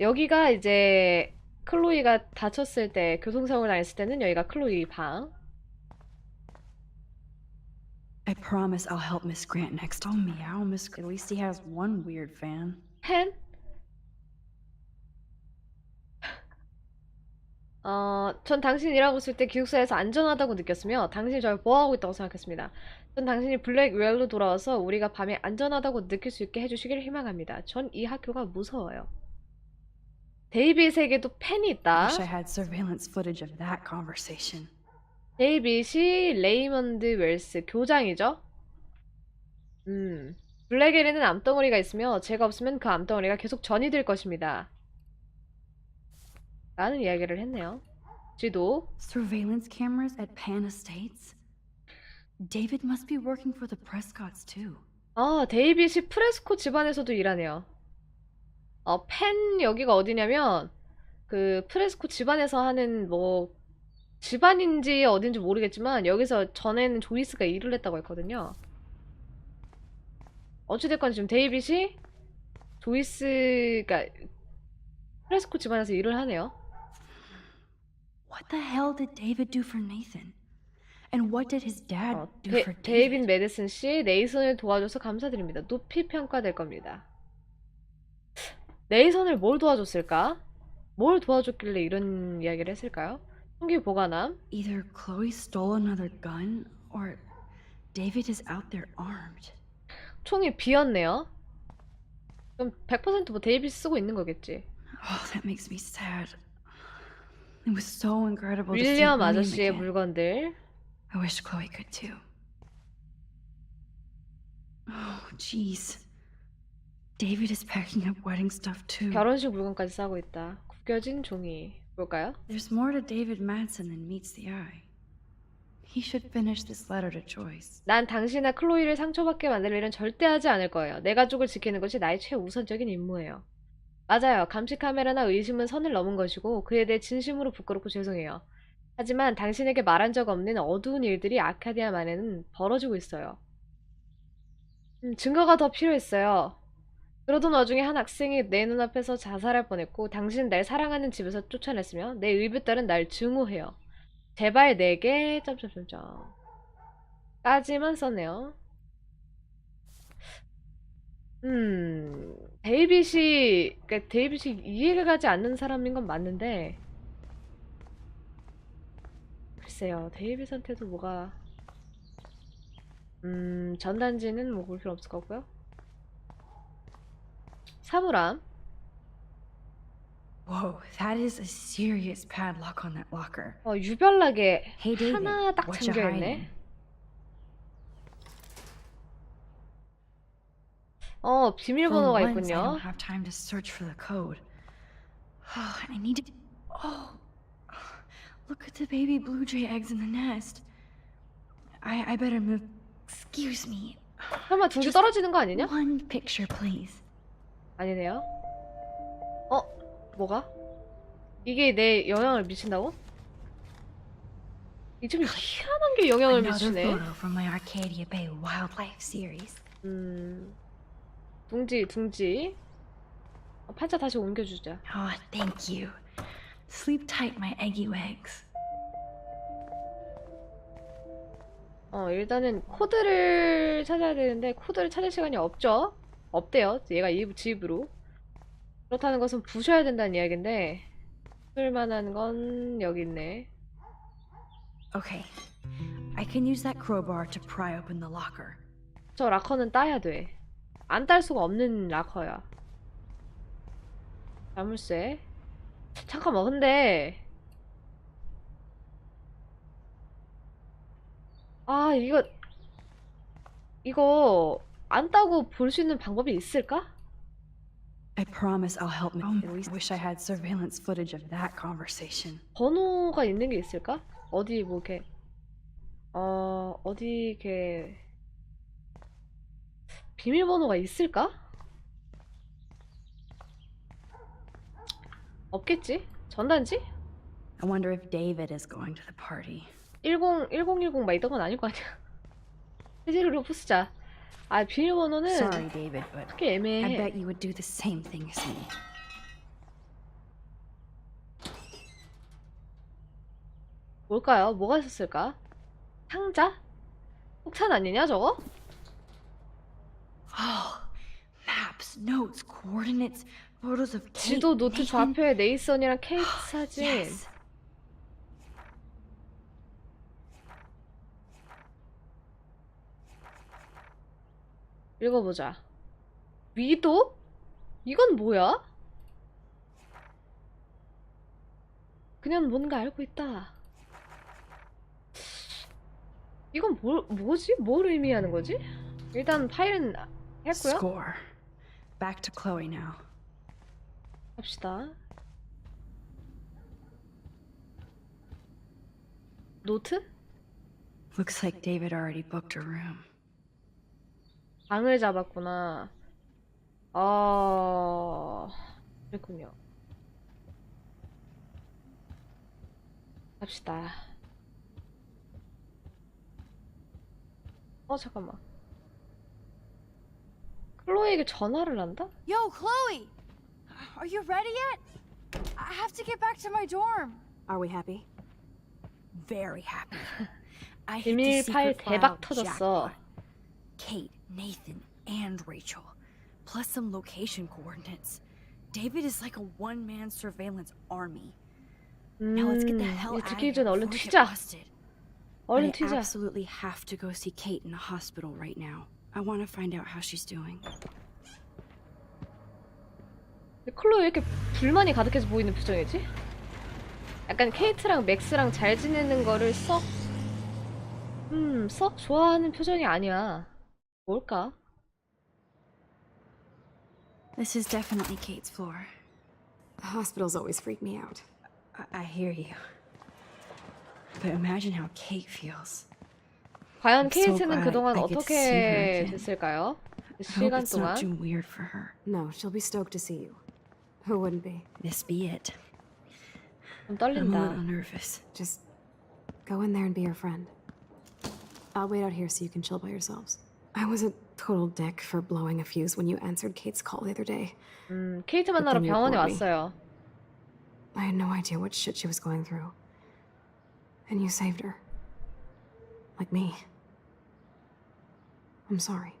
여기가 이제 클로이가 다쳤을 때 교통사고를 당했을 때는 여기가 클로이 방. I promise I'll help Miss Grant next. Oh, meow, Miss. At least he has one weird fan. 펜? 어, 전 당신이 일하고 있을 때 기숙사에서 안전하다고 느꼈으며 당신이 저를 보호하고 있다고 생각했습니다. 전 당신이 블랙 웰로 돌아와서 우리가 밤에 안전하다고 느낄 수 있게 해주시길 희망합니다. 전 이 학교가 무서워요. 데이빗에게도 펜이 있다. Wish I had surveillance footage of that conversation. 데이빗이 레이먼드 웰스 교장이죠. 음, 블랙에게는 암덩어리가 있으며 제가 없으면 그 암덩어리가 계속 전이 될 것입니다. 라는 이야기를 했네요. 지도 Surveillance cameras at Pan Estates? David must be working for the Prescotts too. 아, 데이빗이 프레스코 집안에서도 일하네요. 어, 펜 여기가 어디냐면 그 프레스코 집안에서 하는 뭐 집안인지 어딘지 모르겠지만 여기서 전에는 조이스가 일을 했다고 했거든요. 어찌됐건 지금 데이빗이 조이스가 프레스코 집안에서 일을 하네요. What the hell did David do for Nathan? And what did his dad 어, do 데, for 데이빗 David? 메디슨 씨, 네이선을 도와줘서 감사드립니다. 높이 평가될 겁니다. 네이선을 뭘 도와줬을까? 뭘 도와줬길래 이런 이야기를 했을까요? 총기 보관함. Either Chloe stole another gun, or David is out there armed. 총이 비었네요. 그럼 100%뭐 데이빗이 쓰고 있는 거겠지. Oh, that makes me sad. It was so incredible to see 윌리엄 William 아저씨의 again. 물건들. I wish Chloe could too. Oh, jeez. David is packing up wedding stuff too. 결혼식 물건까지 싸고 있다. 구겨진 종이. 볼까요? There's more to David Madsen than meets the eye. He should finish this letter to Joyce. 난 당신이나 클로이를 상처받게 만들 일은 절대 하지 않을 거예요. 내 가족을 지키는 것이 나의 최우선적인 임무예요. 맞아요. 감시 카메라나 의심은 선을 넘은 것이고 그에 대해 진심으로 부끄럽고 죄송해요. 하지만 당신에게 말한 적 없는 어두운 일들이 아카디아만에는 벌어지고 있어요. 음, 증거가 더 필요했어요. 그러던 와중에 한 학생이 내 눈앞에서 자살할 뻔했고 당신은 날 사랑하는 집에서 쫓아냈으며 내 의붓 딸은 날 증오해요. 제발 내게 점점점점 까지만 썼네요. 음, 데이빗이, 그러니까 데이빗이 이해가 가지 않는 사람인 건 맞는데, 글쎄요, 데이빗한테도 뭐가, 음, 전단지는 뭐 볼 필요 없을 것 같고요. 사물함, Whoa, that is a serious padlock on that locker. 어, 유별나게 Hey David, 하나 딱 what you 잠겨있네. hiding? 어, For 비밀번호가 once, I 있군요. don't have time to search for the code. Oh, I need to. Oh, look at the baby blue jay eggs in the nest. I I better move. Excuse me. 설마 두 개 떨어지는 거 아니냐? One picture, please. 아니네요. 어? 뭐가? 이게 내 영향을 미친다고? 이좀 희한한 게 영향을 미치네. 음, 둥지, 둥지. 어, 판자 다시 옮겨주자. Oh, thank you. Sleep tight, my eggy eggs. 어, 일단은 코드를 찾아야 되는데 코드를 찾을 시간이 없죠? 없대요. 얘가 이 집으로. 그렇다는 것은 부셔야 된다는 이야기인데 쓸만한 건 여기 있네. Okay, I can use that crowbar to pry open the locker. 저 락커는 따야 돼. 안 딸 수가 없는 락커야. 자물쇠. 잠깐만, 근데. 아, 이거. 이거, 안 따고 볼 수 있는 방법이 있을까? I promise I'll help. Me. At least wish I had surveillance footage of that conversation. 번호가 있는 게 있을까? 어디, 뭐, 이렇게. 어, 어디, 이렇게. 비밀번호가 있을까? 없겠지? 전단지? I wonder if David is going to the party. 10, 1010막 이런 건 아닐 거 아니야. 해지를 부수자. 아 Sorry, 비밀번호는 David, but 그렇게 I 애매해. bet you would do the same thing as me. 뭘까요? 뭐가 있었을까? 상자? 폭탄 아니냐 저거? Oh, maps, notes, coordinates, photos of Kate, 지도 노트 Nathan. 좌표에 네이선이랑 케이트 사진. Yes. 읽어보자 위도? 이건 뭐야? 그냥 뭔가 알고 있다 이건 뭘, 뭐지? 뭘 의미하는 거지? 일단 파일은 했고요 Score. Back to Chloe now. 갑시다 노트? Looks like David already booked a room. 방을 잡았구나. 어, 그랬군요. 갑시다. 어, 잠깐만. 클로에게 전화를 한다? Yo, Chloe! Are you ready yet? I have to get back to my dorm. Are we happy? Very happy. I hit 비밀 the 파일 secret file 대박 터졌어. Kate, Nathan, and Rachel, plus some location coordinates. David is like a one-man surveillance army. Now let's get the 음, hell out of here 전에 얼른 before we get 튀자. busted. 얼른 I 튀자. absolutely have to go see Kate in the hospital right now. I want to find out how she's doing. 클로에 왜 이렇게 불만이 가득해서 보이는 표정이지? 약간 케이트랑 맥스랑 잘 지내는 거를 썩, 음, 썩 좋아하는 표정이 아니야. 뭘까? This is definitely Kate's floor. Hospitals always freak me out. I, I hear you. But imagine how Kate feels. 과연 I'm so 케이트는 glad 그동안 I get to see her 어떻게 again. 됐을까요? 그 I hope 시간 it's not 동안 too weird for her. No, she'll be stoked to see you. Who wouldn't be? This be it. 좀 I'm a little 떨린다. nervous. Just go in there and be your friend. I'll wait out here so you can chill by yourselves. I was a total dick for blowing a fuse when you answered Kate's call the other day. 음, 케이트 만나러 그랬더니 병원에 뭐니? 왔어요. I had no idea what shit she was going through. And you saved her. Like me. I'm sorry.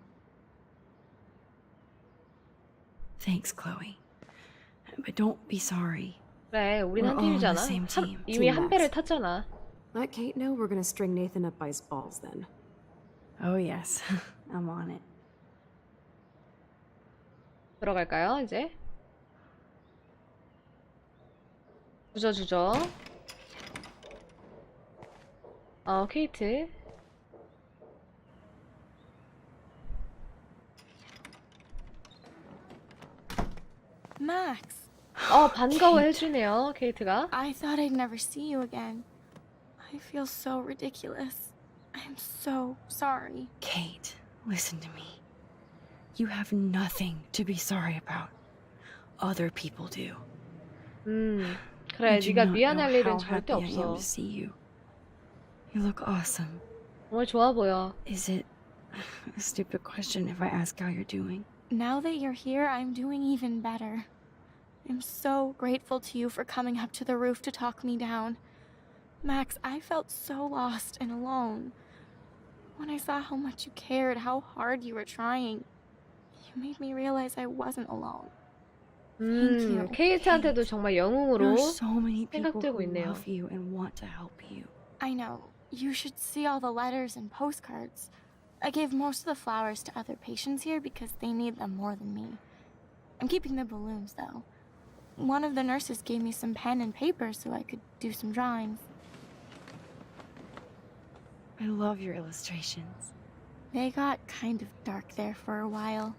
Thanks, Chloe. But don't be sorry. 그래, 우린 We're 한 all on the 팀이잖아. same 한- team. 이미 Team 한 Max. 배를 탔잖아. Let Kate know we're gonna string Nathan up by his balls then. Oh, yes. I'm on it. 들어갈까요, 이제? 주저 주저. 어, 케이트. Max, 어, 반가워해주네요, 케이트가. I thought I'd never see you again. I feel so ridiculous. I'm so sorry. Kate, listen to me. You have nothing to be sorry about. Other people do. 음, I 그래, do 네가 not 미안할 know 일은 how 절대 happy I am 없어. to see you. You look awesome. 정말 좋아 보여. Is it a stupid question if I ask how you're doing? Now that you're here, I'm doing even better. I'm so grateful to you for coming up to the roof to talk me down. Max, I felt so lost and alone. When I saw how much you cared, how hard you were trying, you made me realize I wasn't alone. 음, you. 케이트한테도 정말 There 영웅으로 are so many people 생각되고 who 있네요. love you and want to help you. I know. You should see all the letters and postcards. I gave most of the flowers to other patients here because they need them more than me. I'm keeping the balloons, though. One of the nurses gave me some pen and paper so I could do some drawings. I love your illustrations. They got kind of dark there for a while.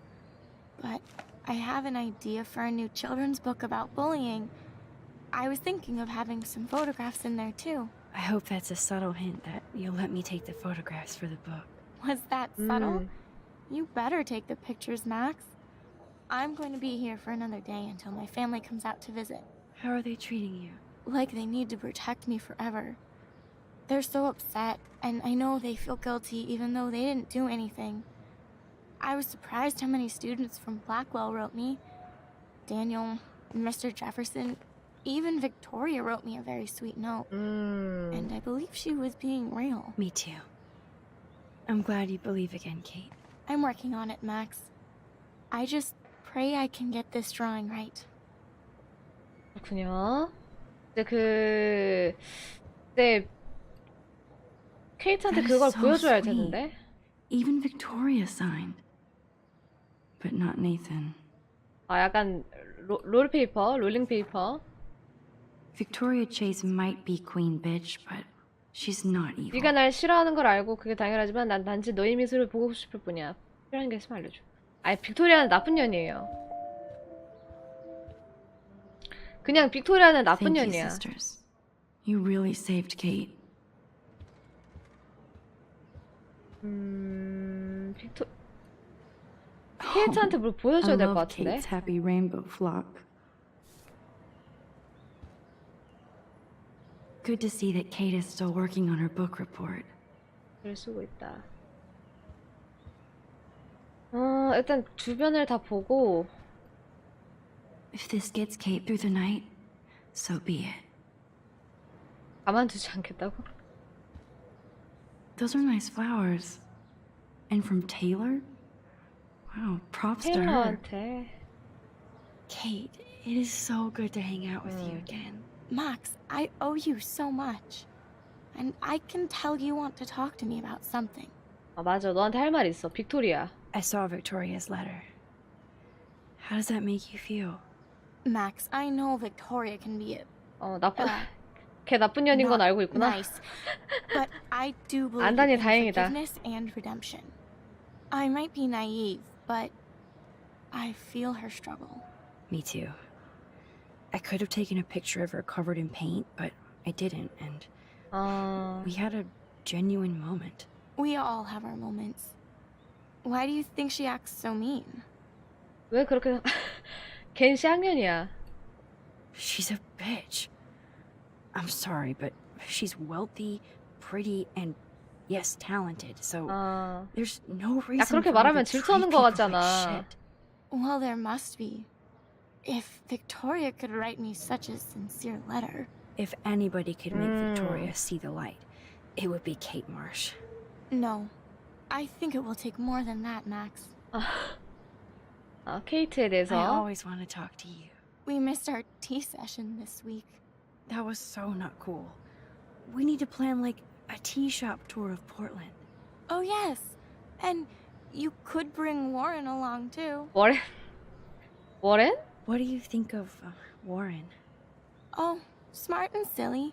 But I have an idea for a new children's book about bullying. I was thinking of having some photographs in there, too. I hope that's a subtle hint that you'll let me take the photographs for the book. Was that subtle? 음, You better take the pictures, Max. I'm going to be here for another day until my family comes out to visit. How are they treating you? Like they need to protect me forever. They're so upset, and I know they feel guilty even though they didn't do anything. I was surprised how many students from Blackwell wrote me. Daniel, Mr. Jefferson, Even Victoria wrote me a very sweet note, 음. and I believe she was being real. Me too. I'm glad you believe again, Kate. I'm working on it, Max. I just pray I can get this drawing right. 그렇군요. 근데 그 이제 케이트한테 그걸 보여줘야. 텐데. Even Victoria signed. But not Nathan. 아 약간 로, 롤페이퍼, 롤링페이퍼. Victoria Chase might be queen bitch, but she's not evil. 네가 날 싫어하는 걸 알고 그게 당연하지만 난 단지 너의 미소를 보고 싶을 뿐이야. 필요한 게 있으면 알려줘. 아니 빅토리아는 나쁜 년이에요. 그냥 빅토리아는 나쁜 Thank you, 년이야. sisters. You really saved Kate. 음, 빅토 케이트한테 뭘 보여줘야 I 될 것 love 같은데. Kate's happy rainbow flock. Good to see that Kate is still working on her book report. 글 쓰고 있다. 어, 일단 주변을 다 보고 If this gets Kate through the night, so be it. 가만두지 않겠다고? Those are nice flowers. And from Taylor? Wow, props to her. 테일러한테 Kate, it is so good to hang out with you Mm. again. Max, I owe you so much. And I can tell you want to talk to me about something. 아 맞아 너한테 할 말 있어 빅토리아 I saw Victoria's letter. How does that make you feel? Max, I know Victoria can be a 어 나쁜 uh, 걔 나쁜 년인 건 not 알고 있구나 nice, but I do believe 안다니 in 다행이다. forgiveness and redemption. I might be naive, but I feel her struggle. Me too. I could have taken a picture of her covered in paint, but I didn't, and 아 we had a genuine moment. We all have our moments. Why do you think she acts so mean? 왜 그렇게 걘 쌍년이야 She's a bitch. I'm sorry, but she's wealthy, pretty, and yes, talented. So 아 there's no reason. 야 그렇게 for her 말하면 to treat 질투하는 것 people like 같잖아 shit. Well, there must be. If Victoria could write me such a sincere letter. If anybody could make Mm. Victoria see the light, it would be Kate Marsh. No. I think it will take more than that, Max. 아 케이트에 I 대해서 always want to talk to you. We missed our tea session this week. That was so not cool. We need to plan like a tea shop tour of Portland. Oh, yes. And you could bring Warren along, too. 워렌 워렌? What do you think of uh, Warren? Oh, smart and silly.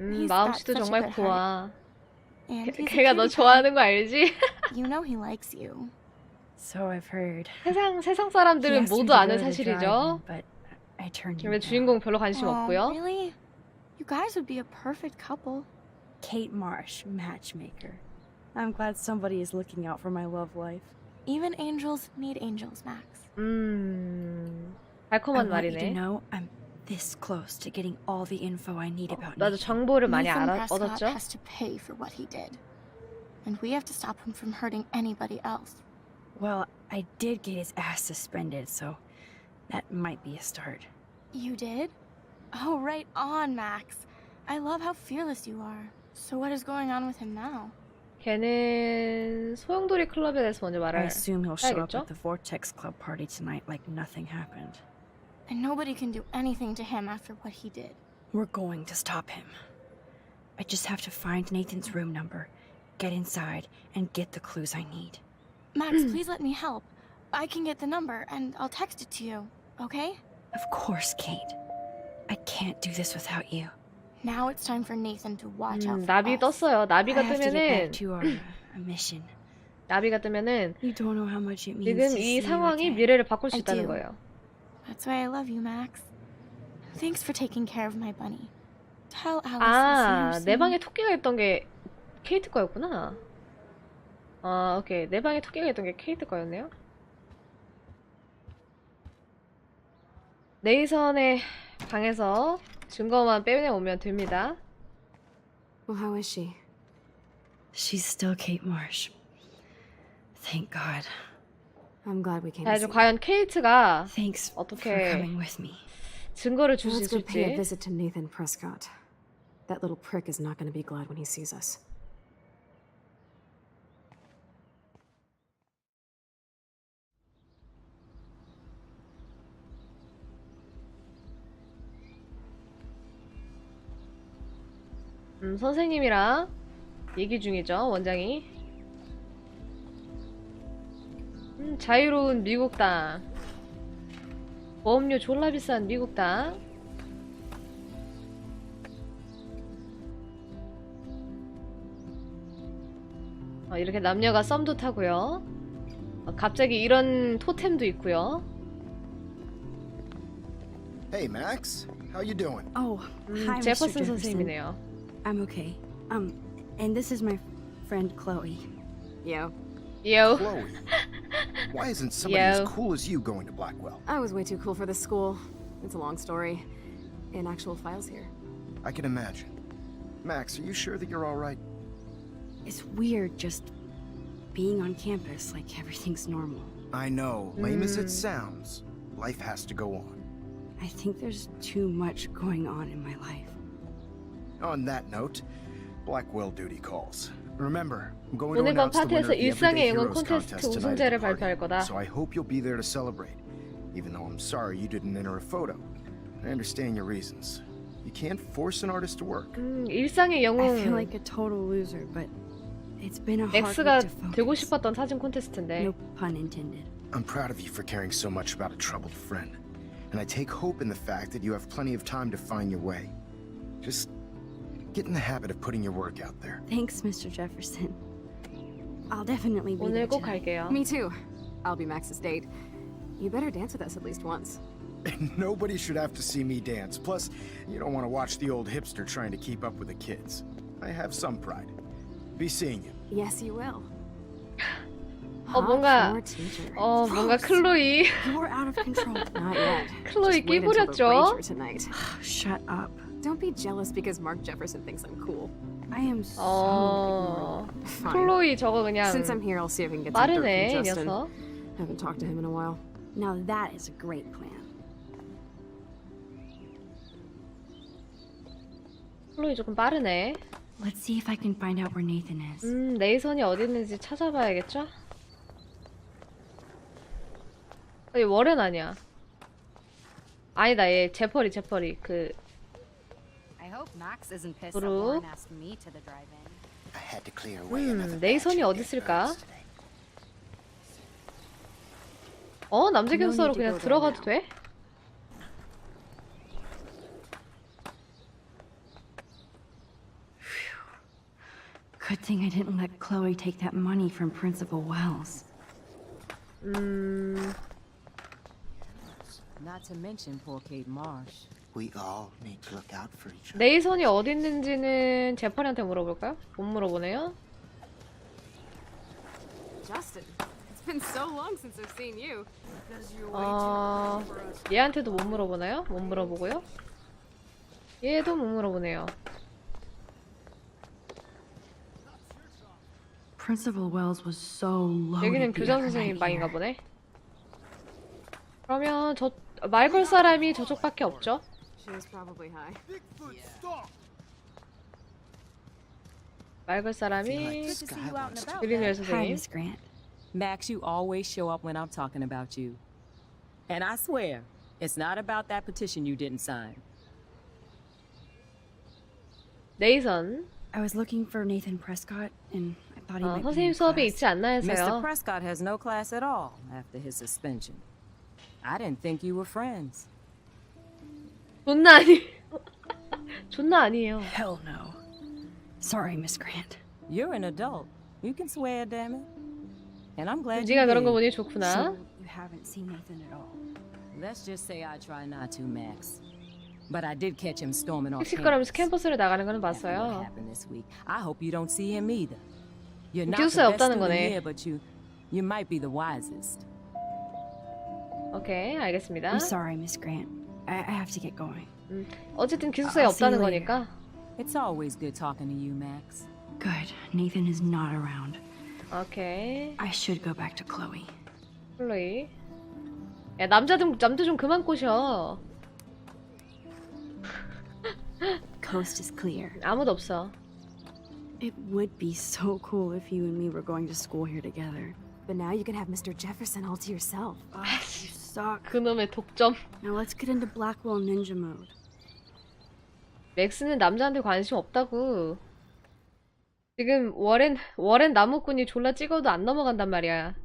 음 He's 마음씨도 got such a 정말 good 고와 And 걔- he's a 걔가 너 cutie pie. 좋아하는 거 알지? You know he likes you. So I've heard. 세상 세상 He 사람들은 asked me 모두 to 아는 go to the 사실이죠 drive-in, But I turned him 왜 down. 주인공 별로 관심 oh, 없고요 really? You guys would be a perfect couple. Kate Marsh, matchmaker. I'm glad somebody is looking out for my love life. Even angels need angels, Max. 음 I 달콤한 want you to 말이네 know I'm this close to getting all the info I need about 나도 Nathan. 정보를 많이 Nathan 알아, Prescott 얻었죠? has to pay for what he did. And we have to stop him from hurting anybody else. Well, I did get his ass suspended, so that might be a start. You did? Oh, right on, Max. I love how fearless you are. So what is going on with him now? 걔는 소용돌이 클럽에 대해서 먼저 I 말을 assume he'll show up 해야겠죠? at the Vortex Club party tonight like nothing happened. And nobody can do anything to him after what he did. We're going to stop him. I just have to find Nathan's room number, get inside, and get the clues I need. Max, please let me help. I can get the number and I'll text it to you, okay? Of course, Kate. I can't do this without you. Now it's time for Nathan to watch out 음, for 나비 us. 떴어요 I 나비가 have to get back 뜨면은 to our uh, mission. 나비가 뜨면은 You don't know how much it means 지금 to see 이 you 상황이 again. 미래를 바꿀 수 I 있다는 do. 거예요 That's why I love you, Max. Thanks for taking care of my bunny. Tell Alice 아, I'll see 내 her 방에 soon. 토끼가 있던 게 케이트 거였구나. 아, 오케이. 내 방에 토끼가 있던 게 케이트 거였네요. 네이선의 방에서 증거만 빼내오면 됩니다. Well, how is she? She's still Kate Marsh. Thank God. I'm glad we came 자, to 이제 see. 과연 케이트가 Thanks 어떻게- for coming with me. 증거를 줄 수 Let's go pay a 있을지. visit to Nathan Prescott. That little prick is not going to be glad when he sees us. 음, 선생님이랑 얘기 중이죠, 원장이. 음, 자유로운 미국 땅. 보험료 졸라 비싼 미국 땅. 어, 이렇게 남녀가 썸도 타고요. 어, 갑자기 이런 토템도 있고요. Hey, Max. How you doing? Oh, 음, hi, Mr. 제퍼슨. 선생님이네요. I'm okay. Um, and this is my friend Chloe. Yo, 요. Chloe. Why isn't somebody Yo. as cool as you going to Blackwell? I was way too cool for this school. It's a long story. In actual files here. I can imagine. Max, are you sure that you're all right? It's weird just being on campus like everything's normal. I know, lame as it sounds, life has to go on. I think there's too much going on in my life. On that note, Blackwell duty calls. Remember, I'm going to 오늘 밤 announce the winner 파티에서 of the 일상의 Everyday 영혼 Heroes 콘테스트 contest tonight at 우승자를 the party. 발표할 거다. So I hope you'll be there to celebrate. Even though I'm sorry you didn't enter a photo. I understand your reasons. You can't force an artist to work. 음, 일상의 I feel 영웅 like a total loser, but it's been a hard X가 week to 되고 focus. 싶었던 사진 콘테스트인데 No pun intended. I'm proud of you for caring so much about a troubled friend. And I take hope in the fact that you have plenty of time to find your way. Just get in the habit of putting your work out there. Thanks, Mr. Jefferson. I'll definitely be there 오늘 꼭 tonight. 갈게요. Me too. I'll be Max's date. You better dance with us at least once. Nobody should have to see me dance. Plus, you don't want to watch the old hipster trying to keep up with the kids. I have some pride. Be seeing you. Yes, you will. 어, 뭔가- Hot for teacher. 어 뭔가 클로이 You're out of control. Not yet. 클로이 Just wait until the 끼부렸죠? rager tonight. Shut up. Don't be jealous because Mark Jefferson thinks I'm cool. I am so 어 ignorant. Fine. 클로이 저거 그냥 Since I'm here, I'll see if I can get some dirt 빠르네 이 from Justin. 녀석. Haven't talked to him in a while. Now that is a great plan. 클로이 조금 빠르네. Let's see if I can find out where Nathan is. 음 네이선이 어디 있는지 찾아봐야겠죠? 이 월은 아니야. 아니다 얘 제퍼리 제퍼리 그 I hope Max isn't pissed that Lauren asked me to the drive-in. I had to clear away 음, another 네이선이 batch of 어디 the 있을까? 어 남자 to 그냥 들어가도. 돼? Good thing I didn't let Chloe take that money from Principal Wells. 음 Not to mention poor Kate Marsh. We all need to look out for each other. 네이선이 어디 있는지는 제퍼리한테 물어볼까요? 못 물어보네요. Justin, it's been so long since I've seen you. 어 얘한테도 못 물어보나요? 못 물어보고요. 얘도 못 물어보네요. Principal Wells was so loaded. 여기는 교장 선생님 방인가. 보네. 그러면 저 말 걸 사람이 저쪽밖에 없죠? She was probably high. 말 걸 사람이 Feel like this guy wants to 유리누엘 Hi, 선생님. Miss Grant. Max, you always show up when I'm talking about you. And I swear, it's not about that petition you didn't sign. 네이선. I was looking for Nathan Prescott, and I thought he 어, might be 선생님 in 수업에 class. 있지 않나 Mr. 해서요. Prescott has no class at all after his suspension. I didn't think you were friends. 존나 아니. 존나 아니에요. Hell no. Sorry, Miss Grant. You're an adult. You can swear, damn it. And I'm glad you 네가 그런 거 did. 보니 좋구나. So you haven't seen Nathan at all. Let's just say I try not to, Max. But I did catch him storming off 씩씩거리면서 campus. 캠퍼스를 나가는 거는 After what 봤어요. happened this week. I hope you don't see him either. You're not 기숙사에 the best 없다는 student 거네. here, but you, you might be the wisest. 오케이, 알겠습니다. I'm sorry, Miss Grant. I, I have to get going. 어쨌든 기숙사에 I'll see 없다는 you later. 거니까. It's always good talking to you, Max. Good. Nathan is not around. 오케이. I should go back to Chloe. 플로이. 야, 남자 좀, 남자 좀 그만 꼬셔. Coast is clear. 아무도 없어. It would be so cool if you and me were going to school here together. But now you can have Mr. Jefferson all to yourself. Ah, you suck. 그놈의 독점. Now let's get into Blackwell Ninja mode. 맥스는 남자한테 관심 없다고. 지금 워렌 워렌 나무꾼이 졸라 찍어도 안 넘어간단 말이야.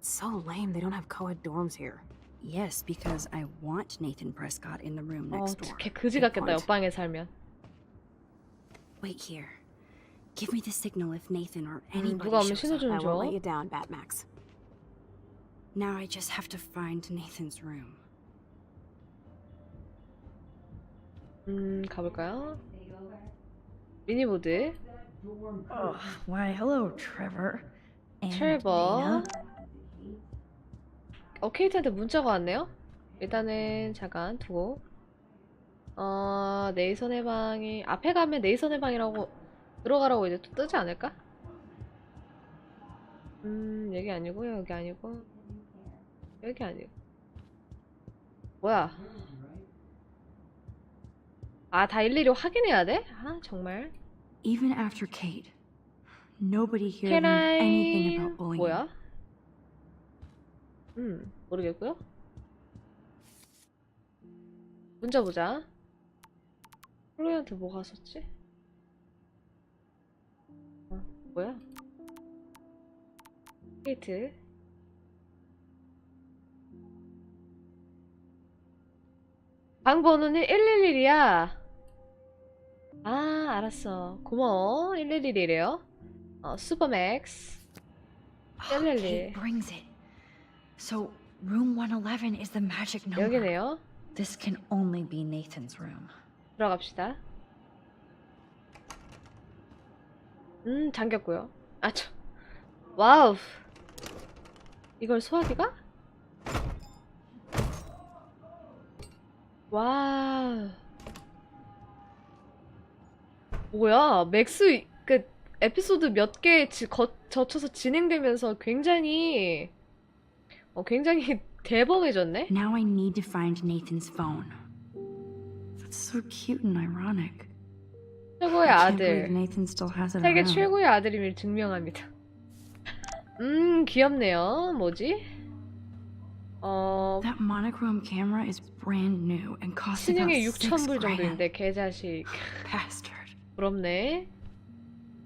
So lame they don't have co-ed dorms here. Yes, because I want Nathan Prescott in the room 어, next door. 걔 그지 같겠다. 옆방에 살면. Wait here. Give me the signal if Nathan or 음, anybody 누가 오면 shows 신호 up. 좀 I won't let 줘. you down, Batmax. Now I just have to find Nathan's room. 음, 가볼까요? 미니보드. Oh, why, hello, Trevor. And 트레버. 어, 케이트한테 문자가 왔네요? 일단은 잠깐 두고. 어, 네이선의 방이 앞에 가면 네이선의 방이라고 들어가라고 이제 또 뜨지 않을까? 음, 여기 아니고요. 여기 아니고. 여기 아니고. 뭐야? 아, 다 일일이 확인해야 돼? 아, 정말. Even after Kate, nobody here learned anything about bullying. 뭐야? 음, 모르겠고요. 문자 보자. 플로이한테 뭐가 왔었지? 어, 뭐야? 케이트. 방 번호는 111이야. 아, 알았어. 고마워. 111이래요. 어, 슈퍼맥스. Oh, 111. Kate brings it. So, room 111 is the magic number. 여기네요. This can only be Nathan's room. 들어갑시다. 음, 잠겼고요. 아, 저. 와우. 이걸 소화기가? 와우. 뭐야, 맥스, 그, 에피소드 몇 개 거쳐서 진행되면서 굉장히, 어, 굉장히 대범해졌네? Now I need to find Nathan's phone. That's so cute and ironic. 최고의 아들. 세계. 최고의 아들임을 증명합니다. 음, 귀엽네요. 뭐지? 어, That monochrome camera is brand new and cost about 신형에 six 6,000불 grand. 정도인데 개자식. Bastard. 부럽네.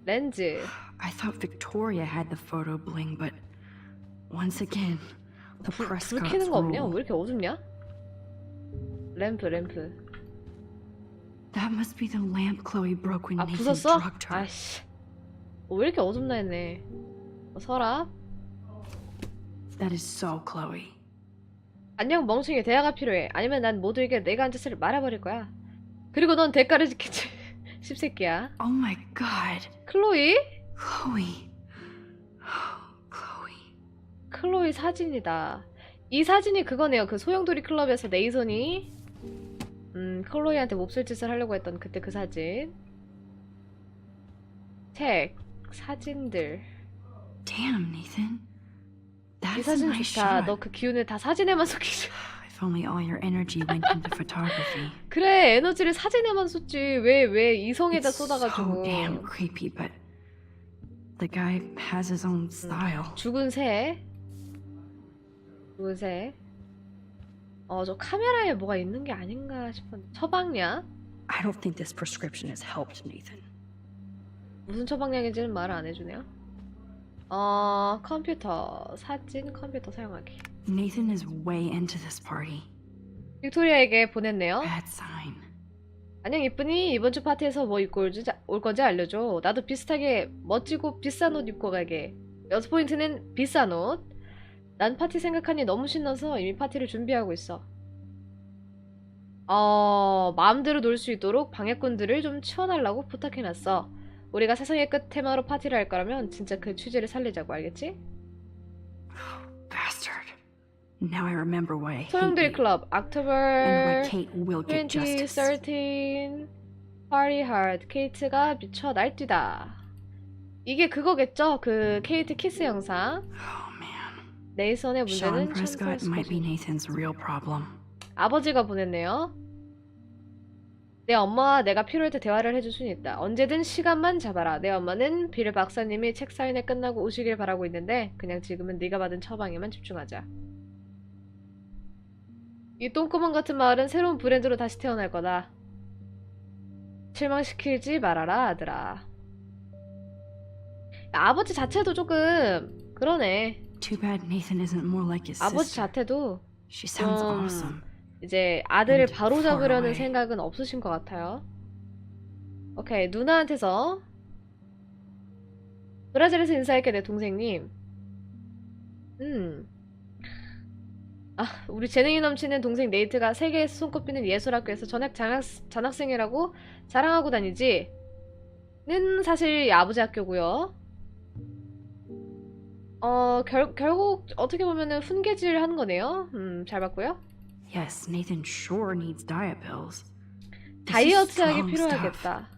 렌즈. I thought Victoria had the photo bling, but once again, the 불, 불 Prescott's 켜는 거 없냐? rule. 왜 이렇게 어둡냐? 램프, 램프. That must be the lamp Chloe broke when 아, Nathan 부쉈어? drugged her. 아이씨. 어, 왜 이렇게 어둡나 했네. 어, 서랍. That is so Chloe. 안녕 멍청이 대화가 필요해. 아니면 난 모두에게 내가 한 짓을 말해버릴 거야. 그리고 넌 대가를 지키지. 십새끼야. Oh my god. 클로이? Chloe. Chloe. 클로이 사진이다. 이 사진이 그거네요. 그 소용돌이 클럽에서 네이선이 음 클로이한테 몹쓸 짓을 하려고 했던 그때 그 사진. 책, 사진들. Damn, Nathan. 이 That's a 사진 nice 좋다. shot. 너 그 기운을 다 사진에만 쏟기지. If only all your energy went into photography. 그래 에너지를 사진에만 쏟지. 왜 왜 이성에다 It's 쏟아가지고. so damn creepy, but the guy has his own style. 죽은 새. 죽은 새. 어, 저 카메라에 뭐가 있는 게 아닌가 싶었는데. 처방약? I don't think this prescription has helped Nathan. 무슨 처방약인지는 말을 안 해주네요. 어, 컴퓨터, 사진, 컴퓨터 사용하기. Nathan is way into this party. 빅토리아에게 보냈네요. Bad sign. 안녕 이쁜이 이번 주 파티에서 뭐 입고 올지, 올 건지 알려줘. 나도 비슷하게 멋지고 비싼 옷 입고 가게. 여섯 포인트는 비싼 옷. 난 파티 생각하니 너무 신나서 이미 파티를 준비하고 있어. 어, 마음대로 놀 수 있도록 방해꾼들을 좀 치워달라고 부탁해놨어. 우리가 세상의 끝 테마로 파티를 할 거라면 진짜 그 취지를 살리자고 알겠지? Bastard. Now I remember why I 소용돌이 you, 클럽 and why October Kate will get justice. 2013 Party Hard 케이트가 미쳐 날뛰다 이게 그거겠죠? 그 케이트 키스 영상 man. 네이선의 Sean 문제는 Prescott might be 첨삭 Nathan's real problem. 아버지가 보냈네요. 내 엄마와 내가 필요할 때 대화를 해줄 수는 있다. 언제든 시간만 잡아라. 내 엄마는 빌 박사님이 책 사인회 끝나고 오시길 바라고 있는데 그냥 지금은 네가 받은 처방에만 집중하자. 이 똥구멍 같은 마을은 새로운 브랜드로 다시 태어날 거다. 실망시키지 말아라, 아들아. 아버지 자체도 조금 그러네. Too bad Nathan isn't more like his 아버지 sister. 자체도 She sounds 좀 awesome. 이제 아들을 바로잡으려는. 생각은 없으신 것 같아요. 오케이, 누나한테서 브라질에서 인사할게 내 동생님. 음. 아, 우리 재능이 넘치는 동생 네이트가 세계에서 손꼽히는 예술학교에서 전학 장학, 전학생이라고 자랑하고 다니지. 는 사실 이 아버지 학교고요. 어, 결, 결국 어떻게 보면은 훈계질 하는 거네요. 음, 잘 봤고요. Yes, Nathan sure needs diet pills. Stuff. 필요하겠다.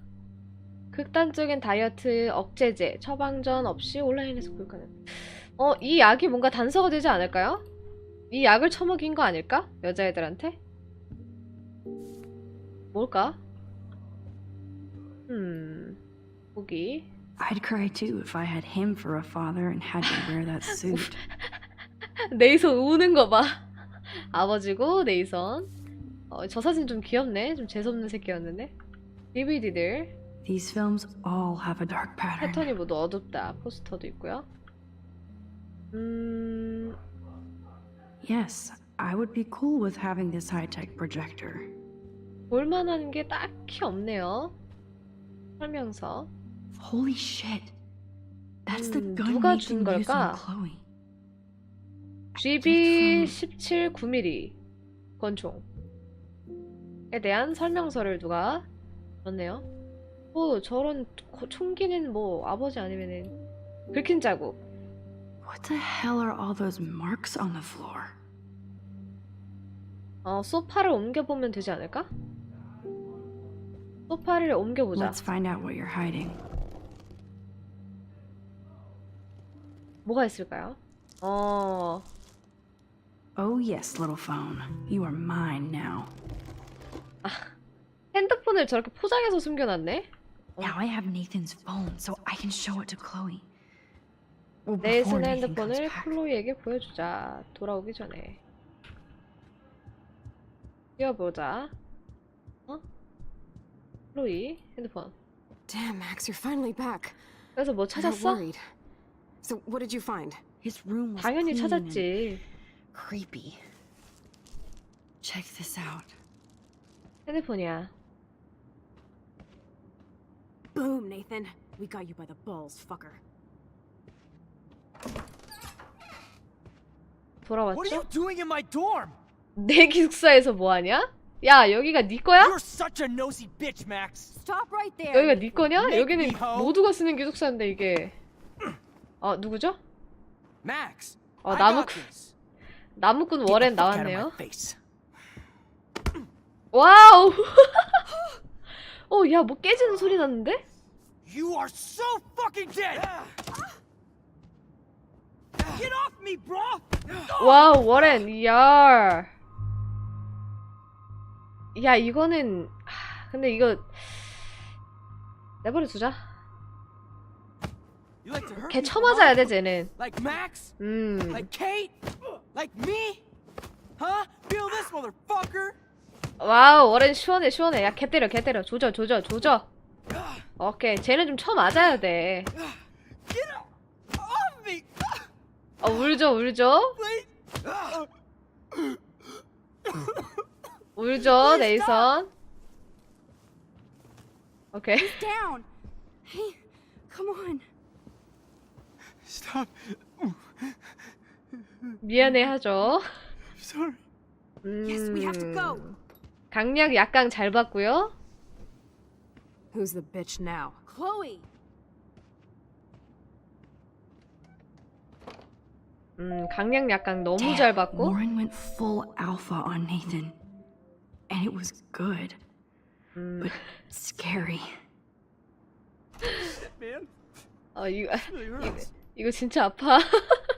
극단적인 다이어트 억제제 처방전 없이 온라인에서 구입하는. 어, 이 약이 뭔가 단서가 되지 않을까요? 이 약을 처먹인 거 아닐까? 여자애들한테? 뭘까? 음, 보기. I'd cry too if I had him for a father and had to wear that suit. 네이선 우는 거 봐. 아버지고 네이선. 어, 저 사진 좀 귀엽네. 좀 재수없는 새끼였는데. DVD들. These films all have a dark pattern. 패턴이 모두 어둡다. 포스터도 있고요. 음, Yes, I would be cool with having this high-tech projector. 볼만한 게 딱히 없네요. 설명서. Holy shit. That's the 음, gun 누가 Nathan 준 used on 걸까? Chloe. GB 17 9mm 권총에 대한 설명서를 누가 줬네요. 뭐 저런 고- 총기는 뭐 아버지 아니면은 긁힌 자국. What the hell are all those marks on the floor? 어, 소파를 옮겨 보면 되지 않을까? 소파를 옮겨 보자. Let's find out what you're hiding. 뭐가 있을까요? 어, Oh yes, little phone. You are mine now. 핸드폰을 저렇게 포장해서 숨겨놨네? Now I have Nathan's phone, so I can show it to Chloe. Well, 내 before 쓰는 Nathan comes 핸드폰을. 클로이에게 보여주자. 돌아오기 전에. 띄워보자. 어? 클로이 핸드폰. Damn, Max, you're finally back. 그래서 뭐 찾았어? So, what did you find? His room was 당연히 clean and 찾았지. creepy. Check this out. 핸드폰이야. Boom, Nathan. We got you by the balls, fucker. 돌아왔죠? What are you doing in my dorm? 내 기숙사에서 뭐 하냐? 야 여기가 네 거야? You're such a nosy bitch, Max. Stop right there. 여기가 네 거냐? 여기는. 모두가 쓰는 기숙사인데 이게 어 누구죠? Max. 어 나무. 나무꾼 the 워렌 나왔네요. 와우. 어 야 뭐 깨지는 소리 났는데? You are so fucking dead. Get off me, bro. 와우 워렌 야. 야 이거는 하, 근데 이거 내버려 두자. 걔 me, 쳐맞아야? 돼 쟤는. Like Max? 음. Like Kate? Like me? Huh? Feel this, motherfucker? 와우 워렌 시원해 시원해. 야개 때려 개 때려 조져 조져 조져. 오케이 쟤는 좀 쳐맞아야 돼. Get off me, 어 울죠 울죠. 울죠 네이선. 오케이 Down. Hey, come on. Stop. 미안해 하죠. Sorry. 음, Yes, we have to go. 강약 약간 잘 봤고요. Who's the bitch now? Chloe. 음, 강약 약간 너무 잘 봤고. Lauren went full alpha on Nathan. And it was good, 음, but scary. Man, 어 이거 really hurts. 이거 진짜 아파.